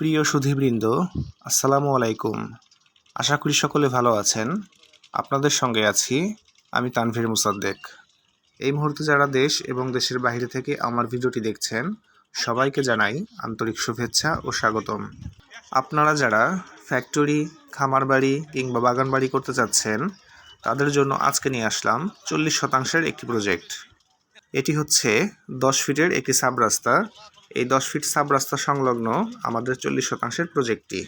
প্রিয় সুধীবৃন্দ, আসসালামু আলাইকুম। আশা করি সকলে ভালো আছেন। আপনাদের সঙ্গে আছি আমি তানভীর মুসাদ্দেক। এই মুহূর্তে যারা দেশ এবং দেশের বাইরে থেকে আমার ভিডিওটি দেখছেন, সবাইকে জানাই আন্তরিক শুভেচ্ছা ও স্বাগতম। আপনারা যারা ফ্যাক্টরি, খামার বাড়ি কিংবা বাগান বাড়ি করতে চাচ্ছেন, তাদের জন্য আজকে নিয়ে আসলাম চল্লিশ শতাংশের একটি প্রজেক্ট। এটি হচ্ছে দশ ফিটের একটি সাব রাস্তা এই দশ ফিট সাব রাস্তা সংলগ্ন আমাদের চল্লিশ শতাংশের প্রজেক্টটি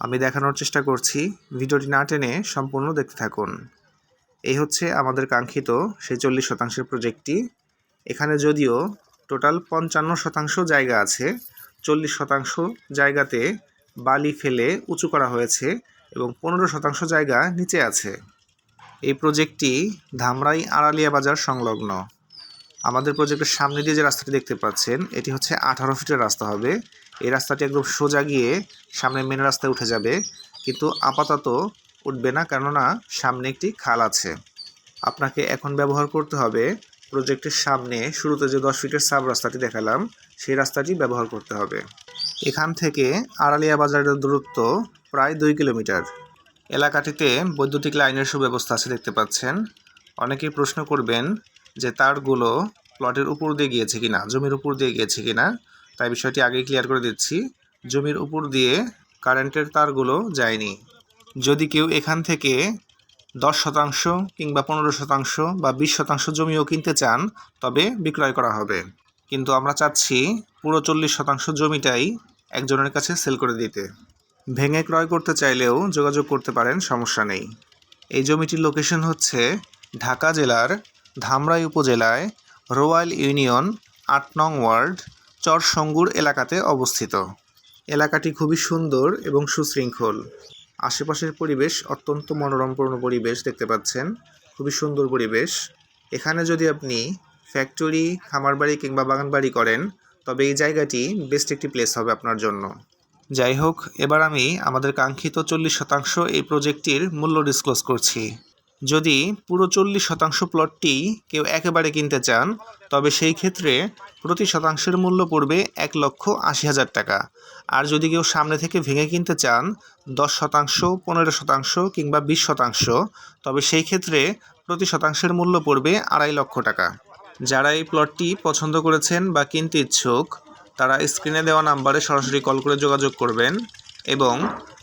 আমি দেখানোর চেষ্টা করছি। ভিডিওটি না টেনে সম্পূর্ণ দেখতে থাকুন। এই হচ্ছে আমাদের কাঙ্ক্ষিত সেই চল্লিশ শতাংশের প্রজেক্টটি এখানে যদিও টোটাল পঞ্চান্ন শতাংশ জায়গা আছে, চল্লিশ শতাংশ জায়গাতে বালি ফেলে উঁচু করা হয়েছে এবং পনেরো শতাংশ জায়গা নিচে আছে। এই প্রজেক্টটি ধামরাই আড়ালিয়া বাজার সংলগ্ন। আমাদের প্রজেক্টের সামনে দিয়ে যে রাস্তাটি দেখতে পাচ্ছেন, এটি হচ্ছে আঠারো ফিটের রাস্তা হবে। এই রাস্তাটি একদম সোজা গিয়ে সামনে মেন রাস্তায় উঠে যাবে। কিন্তু আপাতত উঠবে না, কেননা সামনে একটি খাল আছে। আপনাকে এখন ব্যবহার করতে হবে প্রজেক্টের সামনে শুরুতে যে দশ ফিটের সাব রাস্তাটি দেখালাম, সেই রাস্তাটি ব্যবহার করতে হবে। এখান থেকে আড়ালিয়া বাজারের দূরত্ব প্রায় দুই কিলোমিটার। এলাকাটিতে বৈদ্যুতিক লাইনের সুব্যবস্থা আছে দেখতে পাচ্ছেন। অনেকেই প্রশ্ন করবেন যে তারগুলো প্লটের উপর দিয়ে গিয়েছে কিনা, জমির উপর দিয়ে গিয়েছে কিনা, তাই বিষয়টি আগে ক্লিয়ার করে দিচ্ছি। জমির উপর দিয়ে কারেন্টের তারগুলো যায়নি। যদি কেউ এখান থেকে দশ শতাংশ কিংবা পনেরো শতাংশ বা বিশ শতাংশ জমিও কিনতে চান, তবে বিক্রয় করা হবে। কিন্তু আমরা চাচ্ছি পুরো চল্লিশ শতাংশ জমিটাই একজনের কাছে সেল করে দিতে। ভেঙে ক্রয় করতে চাইলেও যোগাযোগ করতে পারেন, সমস্যা নেই। এই জমিটির লোকেশন হচ্ছে ঢাকা জেলার ধামরাই উপজেলায় রোয়াল ইউনিয়ন আট নং ওয়ার্ড, চরসঙ্গুর এলাকাতে অবস্থিত। এলাকাটি খুবই সুন্দর এবং সুশৃঙ্খল। আশেপাশের পরিবেশ অত্যন্ত মনোরমপূর্ণ পরিবেশ দেখতে পাচ্ছেন। খুবই সুন্দর পরিবেশ। এখানে যদি আপনি ফ্যাক্টরি খামার বাড়ি কিংবা বাগান বাড়ি করেন, তবে এই জায়গাটি বেস্ট একটি প্লেস হবে আপনার জন্য। যাই হোক, এবার আমি আমাদের কাঙ্ক্ষিত চল্লিশ শতাংশ এই প্রজেক্টটির মূল্য ডিসক্লোজ করছি। যদি পুরো চল্লিশ শতাংশ প্লটটি কেউ একেবারে কিনতে চান, তবে সেই ক্ষেত্রে প্রতি শতাংশের মূল্য পড়বে এক লক্ষ আশি হাজার টাকা। আর যদি কেউ সামনে থেকে ভেঙে কিনতে চান, দশ শতাংশ, পনেরো শতাংশ কিংবা বিশ শতাংশ, তবে সেই ক্ষেত্রে প্রতি শতাংশের মূল্য পড়বে আড়াই লক্ষ টাকা। যারা এই প্লটটি পছন্দ করেছেন বা কিনতে ইচ্ছুক, তারা স্ক্রিনে দেওয়া নাম্বারে সরাসরি কল করে যোগাযোগ করবেন এবং